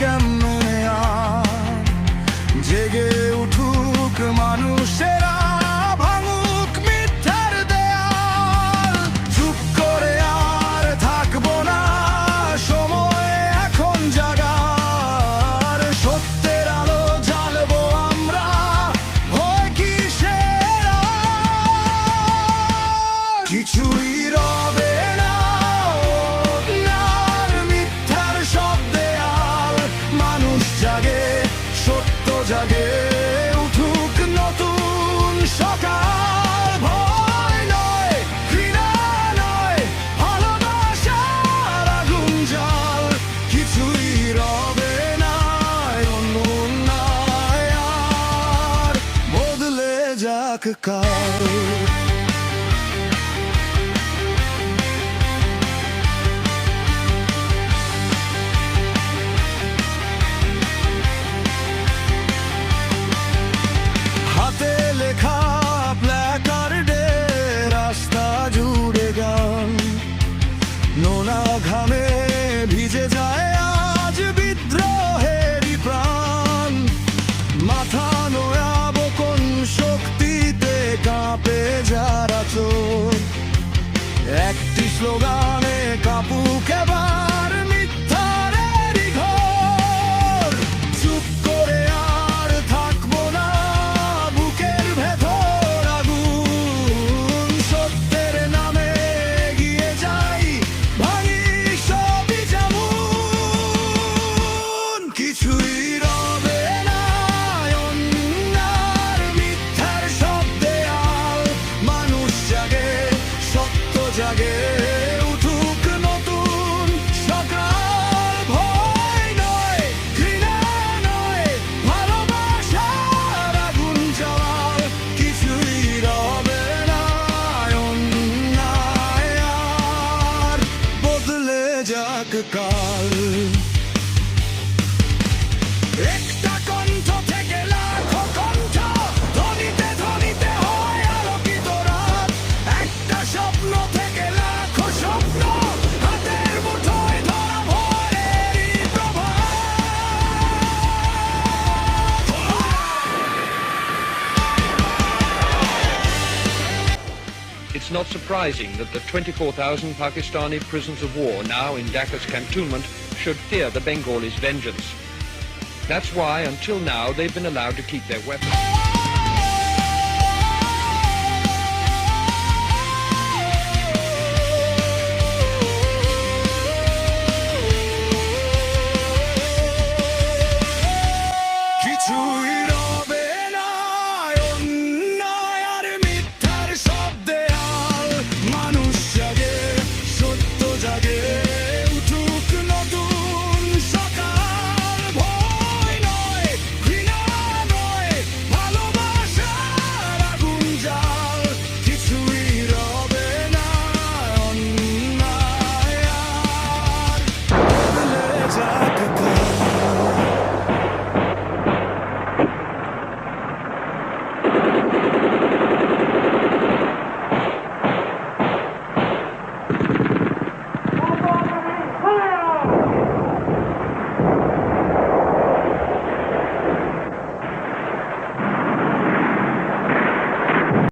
কেমনে জেগে উঠুক মানুষেরা, ভাঙুক চুপ করে আর থাকব না, সময় এখন সত্যের আলো আমরা সেরা জাগে উঠুক নতুন সকাল। ভয় নয়, ঘৃণা নয়, ভালোবাসার আগুন জাল কিছুই রবে না অন্যায় আর বদলে যাক কাল। ঘামে ভিজে যায় যাক কাল একটা কণ্ঠ থেকে লাখো কণ্ঠ ধ্বনিতে হয় আলোকিত রাত। একটা স্বপ্ন থেকে লাখো স্বপ্ন It's not surprising that the 24,000 Pakistani prisoners of war now in Dhaka's cantonment should fear the Bengalis' vengeance. That's why, until now, they've been allowed to keep their weapons.